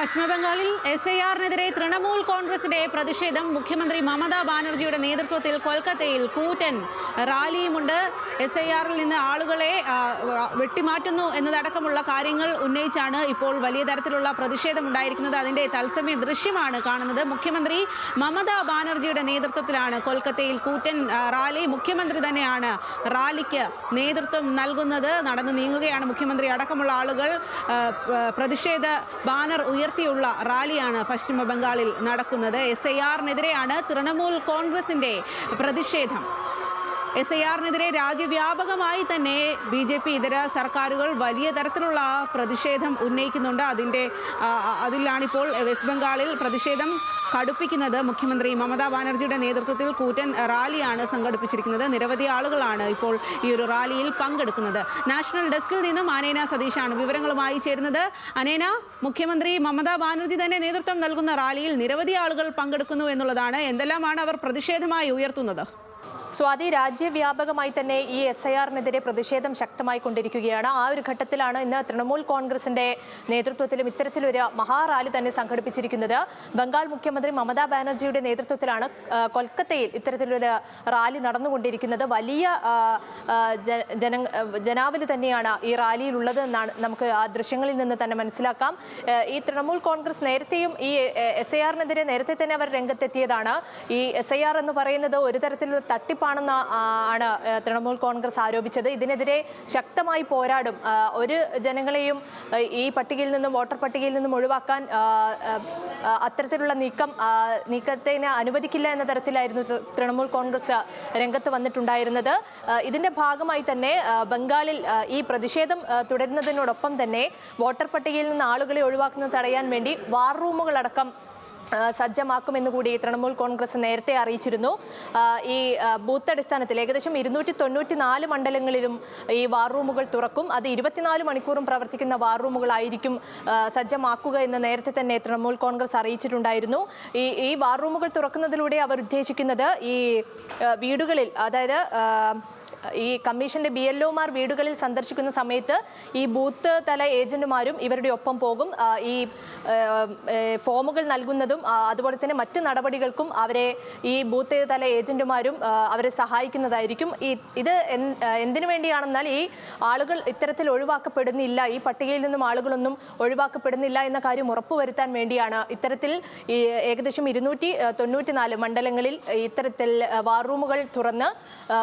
പശ്ചിമബംഗാളിൽ S I ആറിനെതിരെ Trinamool കോൺഗ്രസിന്റെ പ്രതിഷേധം. മുഖ്യമന്ത്രി മമതാ ബാനർജിയുടെ നേതൃത്വത്തിൽ കൊൽക്കത്തയിൽ കൂറ്റൻ റാലിയുമുണ്ട്. എസ് ഐ ആറിൽ നിന്ന് ആളുകളെ വെട്ടിമാറ്റുന്നു എന്നതടക്കമുള്ള കാര്യങ്ങൾ ഉന്നയിച്ചാണ് ഇപ്പോൾ വലിയ തരത്തിലുള്ള പ്രതിഷേധം ഉണ്ടായിരിക്കുന്നത്. അതിന്റെ തത്സമയ ദൃശ്യമാണ് കാണുന്നത്. മുഖ്യമന്ത്രി മമതാ ബാനർജിയുടെ നേതൃത്വത്തിലാണ് കൊൽക്കത്തയിൽ കൂറ്റൻ റാലി. മുഖ്യമന്ത്രി തന്നെയാണ് റാലിക്ക് നേതൃത്വം നൽകുന്നത്. നടന്നു നീങ്ങുകയാണ് മുഖ്യമന്ത്രി. അടക്കമുള്ള ആളുകൾ പ്രതിഷേധ ബാനർ ഉയർത്തിയുള്ള റാലിയാണ് പശ്ചിമ ബംഗാളിൽ നടക്കുന്നത് എസ് ഐ ആറിനെതിരെയാണ് തൃണമൂൽ കോൺഗ്രസിന്റെ പ്രതിഷേധം. എസ് ഐ ആറിനെതിരെ രാജ്യവ്യാപകമായി തന്നെ ബി ജെ പി ഇതര സർക്കാരുകൾ വലിയ തരത്തിലുള്ള പ്രതിഷേധം ഉന്നയിക്കുന്നുണ്ട്. അതിന്റെ അതിലാണിപ്പോൾ വെസ്റ്റ് ബംഗാളിൽ പ്രതിഷേധം കടുപ്പിക്കുന്നത് മുഖ്യമന്ത്രി മമതാ ബാനർജിയുടെ നേതൃത്വത്തിൽ കൂറ്റൻ റാലിയാണ് സംഘടിപ്പിച്ചിരിക്കുന്നത്. നിരവധി ആളുകളാണ് ഇപ്പോൾ ഈ ഒരു റാലിയിൽ പങ്കെടുക്കുന്നത്. നാഷണൽ ഡെസ്കിൽ നിന്നും അനേന സതീഷാണ് വിവരങ്ങളുമായി ചേരുന്നത്. അനേന മുഖ്യമന്ത്രി മമതാ ബാനർജി തന്നെ നേതൃത്വം നൽകുന്ന റാലിയിൽ നിരവധി ആളുകൾ പങ്കെടുക്കുന്നു എന്നുള്ളതാണ്. എന്തെല്ലാമാണ് അവർ പ്രതിഷേധമായി ഉയർത്തുന്നത്? സ്വാതി രാജ്യവ്യാപകമായി തന്നെ ഈ എസ് ഐ ആറിനെതിരെ പ്രതിഷേധം ശക്തമായി കൊണ്ടിരിക്കുകയാണ്. ആ ഒരു ഘട്ടത്തിലാണ് ഇന്ന് തൃണമൂൽ കോൺഗ്രസിന്റെ നേതൃത്വത്തിലും ഇത്തരത്തിലൊരു മഹാറാലി തന്നെ സംഘടിപ്പിച്ചിരിക്കുന്നത്. ബംഗാൾ മുഖ്യമന്ത്രി മമതാ ബാനർജിയുടെ നേതൃത്വത്തിലാണ് കൊൽക്കത്തയിൽ ഇത്തരത്തിലൊരു റാലി നടന്നുകൊണ്ടിരിക്കുന്നത്. വലിയ ജന ജനാവലി തന്നെയാണ് ഈ റാലിയിലുള്ളത് എന്നാണ് നമുക്ക് ആ ദൃശ്യങ്ങളിൽ നിന്ന് തന്നെ മനസ്സിലാക്കാം. ഈ തൃണമൂൽ കോൺഗ്രസ് നേരത്തെയും ഈ എസ് ഐ ആറിനെതിരെ നേരത്തെ തന്നെ അവർ രംഗത്തെത്തിയതാണ്. ഈ എസ് ഐ ആർ എന്ന് പറയുന്നത് ഒരു തരത്തിലുള്ള തട്ടിപ്പാണെന്ന് ആണ് തൃണമൂൽ കോൺഗ്രസ് ആരോപിച്ചത്. ഇതിനെതിരെ ശക്തമായി പോരാടും. ഒരു ജനങ്ങളെയും ഈ പട്ടികയിൽ നിന്നും വോട്ടർ പട്ടികയിൽ നിന്നും ഒഴിവാക്കാൻ അത്തരത്തിലുള്ള നീക്കം നീക്കത്തിന് അനുവദിക്കില്ല എന്ന തരത്തിലായിരുന്നു തൃണമൂൽ കോൺഗ്രസ് രംഗത്ത് വന്നിട്ടുണ്ടായിരുന്നത്. ഇതിന്റെ ഭാഗമായി തന്നെ ബംഗാളിൽ ഈ പ്രതിഷേധം തുടരുന്നതിനോടൊപ്പം തന്നെ വോട്ടർ പട്ടികയിൽ നിന്ന് ആളുകളെ ഒഴിവാക്കുന്നത് തടയാൻ വേണ്ടി വാർ റൂമുകളടക്കം സജ്ജമാക്കുമെന്ന് കൂടി തൃണമൂൽ കോൺഗ്രസ് നേരത്തെ അറിയിച്ചിരുന്നു. ഈ ബൂത്ത് അടിസ്ഥാനത്തിൽ ഏകദേശം ഇരുന്നൂറ്റി തൊണ്ണൂറ്റി നാല് മണ്ഡലങ്ങളിലും ഈ വാർ റൂമുകൾ തുറക്കും. അത് ഇരുപത്തിനാല് മണിക്കൂറും പ്രവർത്തിക്കുന്ന വാർ റൂമുകളായിരിക്കും സജ്ജമാക്കുക എന്ന് നേരത്തെ തന്നെ തൃണമൂൽ കോൺഗ്രസ് അറിയിച്ചിട്ടുണ്ടായിരുന്നു. ഈ ഈ വാർ റൂമുകൾ തുറക്കുന്നതിലൂടെ അവർ ഉദ്ദേശിക്കുന്നത് ഈ വീടുകളിൽ അതായത് ഈ കമ്മീഷന്റെ ബി എൽ വീടുകളിൽ സന്ദർശിക്കുന്ന സമയത്ത് ഈ ബൂത്ത് തല ഏജന്റുമാരും ഇവരുടെ ഒപ്പം പോകും. ഈ ഫോമുകൾ നൽകുന്നതും അതുപോലെ തന്നെ മറ്റ് നടപടികൾക്കും അവരെ ഈ ബൂത്ത് തല ഏജന്റുമാരും അവരെ സഹായിക്കുന്നതായിരിക്കും. ഈ ഇത് എന്തിനു വേണ്ടിയാണെന്നാൽ ഈ ആളുകൾ ഇത്തരത്തിൽ ഒഴിവാക്കപ്പെടുന്നില്ല. ഈ പട്ടികയിൽ നിന്നും ആളുകളൊന്നും ഒഴിവാക്കപ്പെടുന്നില്ല എന്ന കാര്യം ഉറപ്പുവരുത്താൻ വേണ്ടിയാണ് ഇത്തരത്തിൽ ഈ ഏകദേശം ഇരുന്നൂറ്റി തൊണ്ണൂറ്റി നാല് മണ്ഡലങ്ങളിൽ ഇത്തരത്തിൽ വാർ റൂമുകൾ തുറന്ന്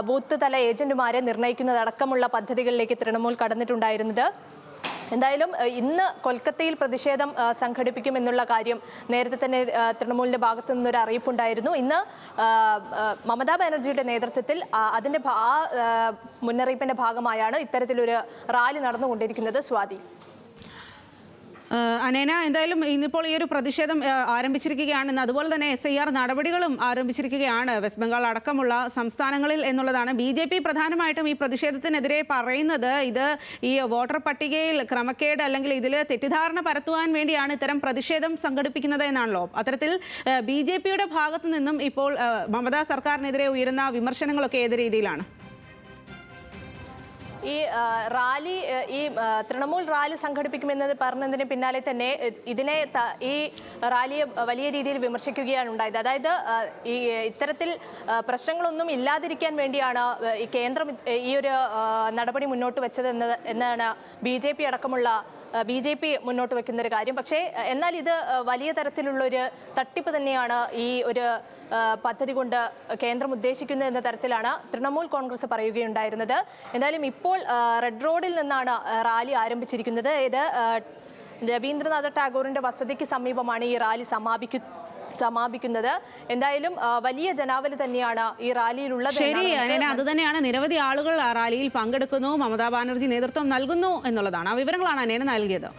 ബൂത്ത് തല ഏജന്റുമാരെ നിർണയിക്കുന്നതടക്കമുള്ള പദ്ധതികളിലേക്ക് തൃണമൂൽ കടന്നിട്ടുണ്ടായിരുന്നത്. എന്തായാലും ഇന്ന് കൊൽക്കത്തയിൽ പ്രതിഷേധം സംഘടിപ്പിക്കുമെന്നുള്ള കാര്യം നേരത്തെ തന്നെ തൃണമൂലിന്റെ ഭാഗത്തു നിന്നൊരു അറിയിപ്പുണ്ടായിരുന്നു. ഇന്ന് മമതാ ബാനർജിയുടെ നേതൃത്വത്തിൽ അതിന്റെ ആ മുന്നറിയിപ്പിന്റെ ഭാഗമായാണ് ഇത്തരത്തിലൊരു റാലി നടന്നുകൊണ്ടിരിക്കുന്നത്. സ്വാതി. അനേന എന്തായാലും ഇന്നിപ്പോൾ ഈ ഒരു പ്രതിഷേധം ആരംഭിച്ചിരിക്കുകയാണ്. ആരംഭിച്ചിരിക്കുകയാണെന്ന് അതുപോലെ തന്നെ എസ് ഐ ആർ നടപടികളും ആരംഭിച്ചിരിക്കുകയാണ്. വെസ്റ്റ് ബംഗാൾ അടക്കമുള്ള സംസ്ഥാനങ്ങളിൽ എന്നുള്ളതാണ്. ബി ജെ പി പ്രധാനമായിട്ടും ഈ പ്രതിഷേധത്തിനെതിരെ പറയുന്നത് ഇത് ഈ വോട്ടർ പട്ടികയിൽ ക്രമക്കേട് അല്ലെങ്കിൽ ഇതിൽ തെറ്റിദ്ധാരണ പരത്തുവാൻ വേണ്ടിയാണ് ഇത്തരം പ്രതിഷേധം സംഘടിപ്പിക്കുന്നത് എന്നാണല്ലോ. അത്തരത്തിൽ ബി ജെ പിയുടെ ഭാഗത്തു നിന്നും ഇപ്പോൾ മമതാ സർക്കാരിനെതിരെ ഉയരുന്ന വിമർശനങ്ങളൊക്കെ ഏത് രീതിയിലാണ്? ഈ റാലി ഈ തൃണമൂൽ റാലി സംഘടിപ്പിക്കുമെന്നത് പറഞ്ഞതിന് പിന്നാലെ തന്നെ ഇതിനെ ഈ റാലിയെ വലിയ രീതിയിൽ വിമർശിക്കുകയാണ് ഉണ്ടായത്. അതായത് ഈ ഇത്തരത്തിൽ പ്രശ്നങ്ങളൊന്നും ഇല്ലാതിരിക്കാൻ വേണ്ടിയാണ് ഈ കേന്ദ്രം ഈ ഒരു നടപടി മുന്നോട്ട് വെച്ചത് എന്ന് എന്നാണ് ബി ജെ പി അടക്കമുള്ള ബി ജെ പി മുന്നോട്ട് വെക്കുന്ന ഒരു കാര്യം. പക്ഷേ എന്നാൽ ഇത് വലിയ തരത്തിലുള്ളൊരു തട്ടിപ്പ് തന്നെയാണ് ഈ ഒരു പദ്ധതി കൊണ്ട് കേന്ദ്രം ഉദ്ദേശിക്കുന്നത് എന്ന തരത്തിലാണ് തൃണമൂൽ കോൺഗ്രസ് പറയുകയുണ്ടായിരുന്നത്. എന്തായാലും ഇപ്പോൾ റെഡ് റോഡിൽ നിന്നാണ് റാലി ആരംഭിച്ചിരിക്കുന്നത്. ഇത് രവീന്ദ്രനാഥ് ടാഗോറിന്റെ വസതിക്ക് സമീപമാണ് ഈ റാലി സമാപിക്കു സമാപിക്കുന്നത്. എന്തായാലും വലിയ ജനാവലി തന്നെയാണ് ഈ റാലിയിലുള്ളത് ശരി അത് തന്നെയാണ്. നിരവധി ആളുകൾ ആ റാലിയിൽ പങ്കെടുക്കുന്നു. മമതാ ബാനർജി നേതൃത്വം നൽകുന്നു എന്നുള്ളതാണ്. ആ വിവരങ്ങളാണ് അനേന നൽകിയത്.